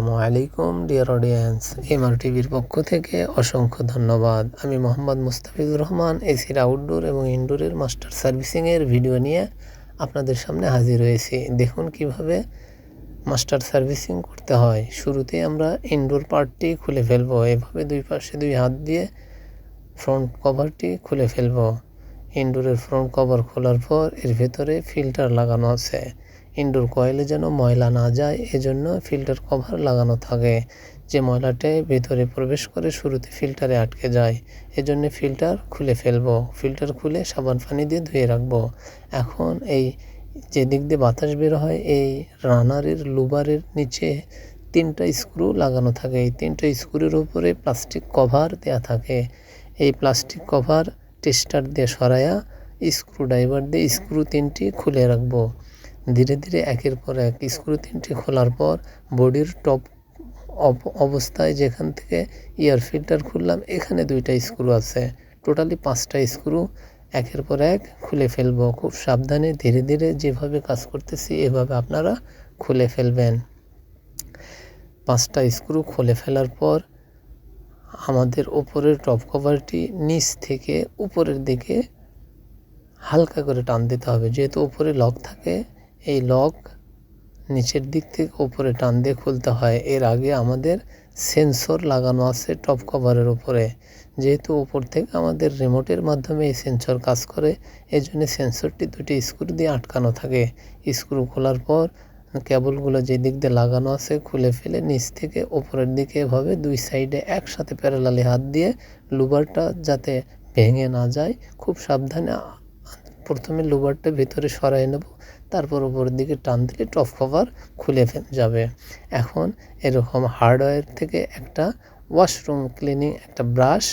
আসসালামু আলাইকুম dear audience MR টিভির পক্ষ থেকে অসংখ্য ধন্যবাদ। আমি মোহাম্মদ মুস্তাফিজুর রহমান এসির আউটডোর এবং ইনডোরের মাস্টার সার্ভিসিংয়ের ভিডিও নিয়ে আপনাদের সামনে হাজির হয়েছি। দেখুন কীভাবে মাস্টার সার্ভিসিং করতে হয়। শুরুতে আমরা ইনডোর পার্টটি খুলে ফেলব। এভাবে দুই পাশে দুই হাত দিয়ে ফ্রন্ট কভারটি খুলে ফেলব। ইনডোরের ফ্রন্ট কভার খোলার পর এর ভেতরে ফিল্টার লাগানো আছে। ইনডোর কয়েলে যেন ময়লা না যায়, এজন্য ফিল্টার কভার লাগানো থাকে। যে ময়লাটা ভেতরে প্রবেশ করে শুরুতে ফিল্টারে আটকে যায়, এজন্য ফিল্টার খুলে ফেলব। ফিল্টার খুলে সাবান পানি দিয়ে ধুয়ে রাখব। এখন এই যে দিক দিয়ে বাতাস বের হয়, এই রানারের লুবারের নিচে তিনটা স্ক্রু লাগানো থাকে। এই তিনটা স্ক্রুর উপরে প্লাস্টিক কভার দেওয়া থাকে। এই প্লাস্টিক কভার টেস্টার দিয়ে সরাইয়া স্ক্রু ড্রাইভার দিয়ে স্ক্রু তিনটি খুলে রাখব। ধীরে ধীরে একের পর এক স্ক্রু তিনটি খোলার পর বডির টপ অবস্থায় যেখান থেকে ইয়ার ফিল্টার খুললাম, এখানে দুইটা স্ক্রু আছে। টোটালি পাঁচটা স্ক্রু, একের পর এক খুলে ফেলব। খুব সাবধানে ধীরে ধীরে যেভাবে কাজ করতেছি, এভাবে আপনারা খুলে ফেলবেন। পাঁচটা স্ক্রু খুলে ফেলার পর আমাদের ওপরের টপ কভারটি নিচ থেকে উপরের দিকে হালকা করে টান দিতে হবে। যেহেতু উপরে লক থাকে এই লক নিচের দিক থেকে ওপরে টান দিয়ে খুলতে হয়। এর আগে আমাদের সেন্সর লাগানো আছে টপ কভারের উপরে। যেহেতু ওপর থেকে আমাদের রিমোটের মাধ্যমে এই সেন্সর কাজ করে এই জন্য সেন্সরটি দুটি স্ক্রু দিয়ে আটকানো থাকে। স্ক্রু খোলার পর কেবলগুলো যে দিক দিয়ে লাগানো আছে খুলে ফেলে নিচ থেকে ওপরের দিকে এভাবে দুই সাইডে একসাথে প্যারালালি হাত দিয়ে লুবারটা যাতে ভেঙে না যায়, খুব সাবধানে প্রথমে লুবারটা ভিতরে সরাই নেব, তারপর উপরের দিকে টান দিলে টপ কভার খুলে যাবে। এখন এরকম হার্ডওয়্যার থেকে একটা ওয়াশরুম ক্লিনিং একটা ব্রাশ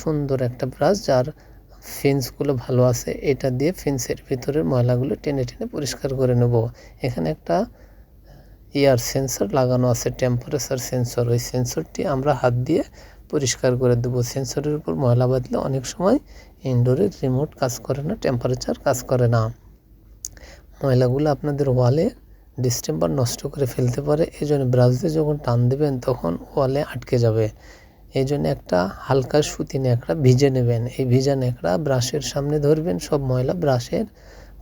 সুন্দর একটা ব্রাশ যার ফিন্সগুলো ভালো আছে, এটা দিয়ে ফিন্সের ভিতরের ময়লাগুলো টেনে টেনে পরিষ্কার করে নেব। এখানে একটা এয়ার সেন্সর লাগানো আছে টেম্পারেচার সেন্সর ওই সেন্সরটি আমরা হাত দিয়ে পরিষ্কার করে দেবো। সেন্সরের উপর ময়লা বাঁধলে অনেক সময় ইনডোরের রিমোট কাজ করে না টেম্পারেচার কাজ করে না। ময়লাগুলো আপনাদের ওয়ালে ডিস্টেম্পার নষ্ট করে ফেলতে পারে এই জন্য ব্রাশ যখন টান দেবেন তখন ওয়ালে আটকে যাবে। এই জন্য একটা হালকা সুতি ন্যাকড়া ভিজে নেবেন। এই ভিজা ন্যাকড়া ব্রাশের সামনে ধরবেন, সব ময়লা ব্রাশের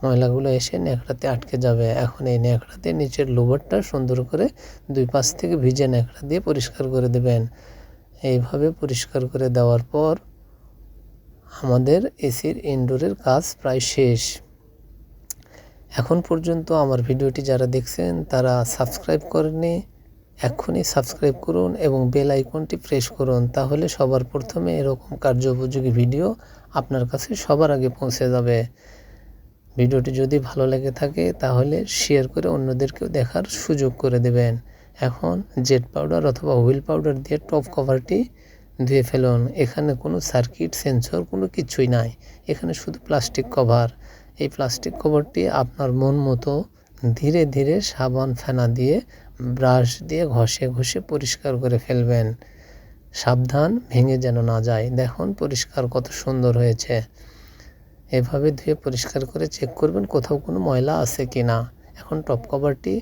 ময়লাগুলো এসে ন্যাকড়াতে আটকে যাবে। এখন এই ন্যাকড়াতে নিচের লোভারটা সুন্দর করে দুই পাশ থেকে ভিজে ন্যাকড়া দিয়ে পরিষ্কার করে দেবেন। এইভাবে পরিষ্কার করে দেওয়ার পর আমাদের এসির ইনডোরের কাজ প্রায় শেষ। এখন পর্যন্ত আমার ভিডিওটি যারা দেখছেন, তারা সাবস্ক্রাইব করেনি এক্ষুনি সাবস্ক্রাইব করুন এবং বেল আইকনটি প্রেস করুন, তাহলে সবার প্রথমে এরকম কার্যোপযোগী ভিডিও আপনার কাছে সবার আগে পৌঁছে যাবে। ভিডিওটি যদি ভালো লেগে থাকে, তাহলে শেয়ার করে অন্যদেরকেও দেখার সুযোগ করে দেবেন। এখন জেট পাউডার অথবা হুইল পাউডার দিয়ে টপ কভারটি ধুয়ে ফেলুন। এখানে কোনো সার্কিট, সেন্সর কোনো কিছুই নাই। এখানে শুধু প্লাস্টিক কভার। এই প্লাস্টিক কভারটি আপনার মন মতো ধীরে ধীরে সাবান, ফেনা দিয়ে, ব্রাশ দিয়ে ঘষে ঘষে পরিষ্কার করে ফেলবেন। সাবধান, ভেঙে যেন না যায়। দেখুন, পরিষ্কার কত সুন্দর হয়েছে। এভাবে ধুয়ে পরিষ্কার করে চেক করবেন কোথাও কোনো ময়লা আছে কি না এখন টপ কভারটি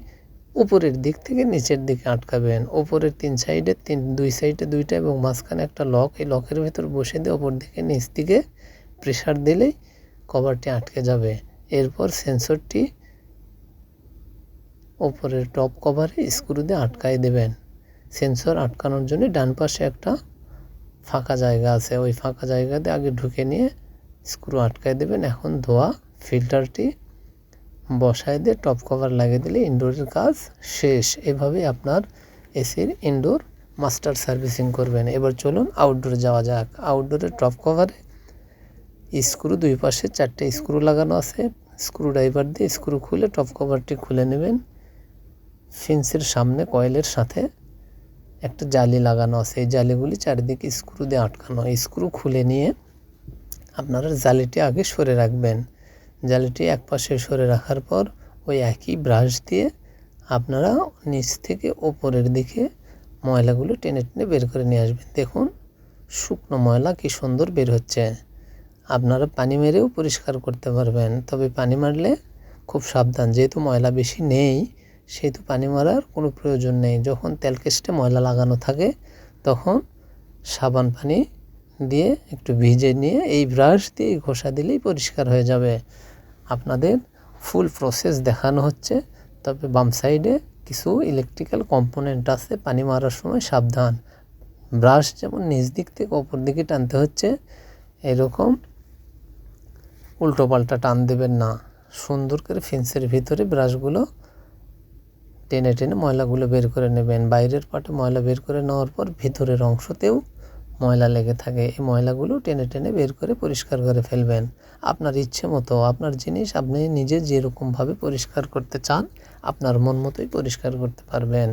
উপরের দিক থেকে নিচের দিকে আটকাবেন। ওপরের তিন সাইডে তিন, দুই সাইডে দুইটা এবং মাঝখানে একটা লক। এই লকের ভেতর বসে দিয়ে ওপর দিকে নিচ দিকে প্রেশার দিলেই কভারটি আটকে যাবে। এরপর সেন্সরটি ওপরের টপ কভারে স্ক্রু দিয়ে আটকাই দেবেন। সেন্সর আটকানোর জন্য ডান পাশে একটা ফাঁকা জায়গা আছে। ওই ফাঁকা জায়গাতে আগে ঢুকে নিয়ে স্ক্রু আটকাই দেবেন। এখন ধোয়া ফিল্টারটি বসায় দিয়ে টপ কভার লাগিয়ে দিলে ইনডোরের কাজ শেষ। এভাবে আপনার এসির ইনডোর মাস্টার সার্ভিসিং করবেন। এবার চলুন আউটডোরে যাওয়া যাক। আউটডোরের টপ কভারে স্ক্রু দুই পাশে চারটে স্ক্রু লাগানো আছে। স্ক্রু ড্রাইভার দিয়ে স্ক্রু খুলে টপ কভারটি খুলে নেবেন। ফিন্সের সামনে কয়েলের সাথে একটা জালি লাগানো আছে। এই জালিগুলি চারিদিকে স্ক্রু দিয়ে আটকানো। স্ক্রু খুলে নিয়ে আপনারা জালিটি আগে সরে রাখবেন। জালিটি এক পাশে সরে রাখার পর ওই একই ব্রাশ দিয়ে আপনারা নিচ থেকে ওপরের দিকে ময়লাগুলো টেনে টেনে বের করে নিয়ে আসবেন। দেখুন, শুকনো ময়লা কি সুন্দর বের হচ্ছে। আপনারা পানি মেরেও পরিষ্কার করতে পারবেন, তবে পানি মারলে খুব সাবধান। যেহেতু ময়লা বেশি নেই, সেহেতু পানি মারার কোনো প্রয়োজন নেই। যখন তেলকেস্টে ময়লা লাগানো থাকে, তখন সাবান পানি দিয়ে একটু ভিজে নিয়ে এই ব্রাশ দিয়ে ঘষা দিলেই পরিষ্কার হয়ে যাবে। আপনাদের ফুল প্রসেস দেখানো হচ্ছে। তবে বাম সাইডে কিছু ইলেকট্রিক্যাল কম্পোনেন্ট আছে, পানি মারার সময় সাবধান। ব্রাশ যেমন নিচ দিক থেকে ওপর দিকে টানতে হচ্ছে, এরকম উল্টো পাল্টা টান দেবেন না। সুন্দর করে ফেন্সের ভিতরে ব্রাশগুলো টেনে টেনে ময়লাগুলো বের করে নেবেন। বাইরের পাটে ময়লা বের করে নেওয়ার পর ভিতরের অংশতেও ময়লা লেগে থাকে, এই ময়লাগুলো টেনে টেনে বের করে পরিষ্কার করে ফেলবেন। আপনার ইচ্ছে মতো, আপনার জিনিস আপনি নিজে যেরকমভাবে পরিষ্কার করতে চান, আপনার মন মতোই পরিষ্কার করতে পারবেন।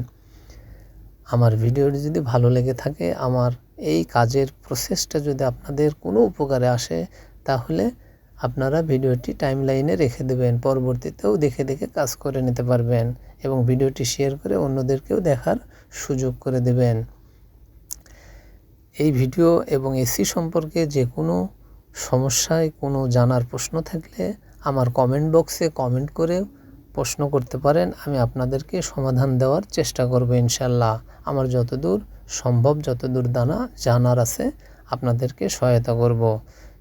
আমার ভিডিওটি যদি ভালো লেগে থাকে, আমার এই কাজের প্রসেসটা যদি আপনাদের কোনো উপকারে আসে, তাহলে আপনারা ভিডিওটি টাইম লাইনে রেখে দেবেন, পরবর্তীতেও দেখে দেখে কাজ করে নিতে পারবেন এবং ভিডিওটি শেয়ার করে অন্যদেরকেও দেখার সুযোগ করে দেবেন। এই ভিডিও এবং এসি সম্পর্কে যে কোনো সমস্যায় কোনো জানার প্রশ্ন থাকলে আমার কমেন্ট বক্সে কমেন্ট করে প্রশ্ন করতে পারেন। আমি আপনাদেরকে সমাধান দেওয়ার চেষ্টা করব ইনশাল্লাহ আমার যতদূর সম্ভব, যতদূর দানা জানার আছে, আপনাদেরকে সহায়তা করব।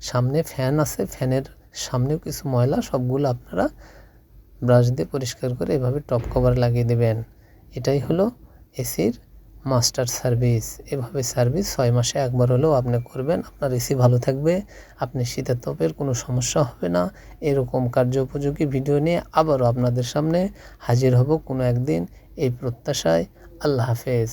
সামনে ফ্যান আছে ফ্যানের সামনেও কিছু ময়লা, সবগুলো আপনারা ব্রাশ দিয়ে পরিষ্কার করে এভাবে টপ কভার লাগিয়ে দেবেন। এটাই হলো এসির মাস্টার সার্ভিস। এভাবে সার্ভিস ছয় মাসে একবার হলেও আপনি করবেন। আপনার এসি ভালো থাকবে, আপনি শীতের তপের কোনো সমস্যা হবে না। এরকম কার্য উপযোগী ভিডিও নিয়ে আবারও আপনাদের সামনে হাজির হব কোনো একদিন। এই প্রত্যাশায় আল্লাহ হাফেজ।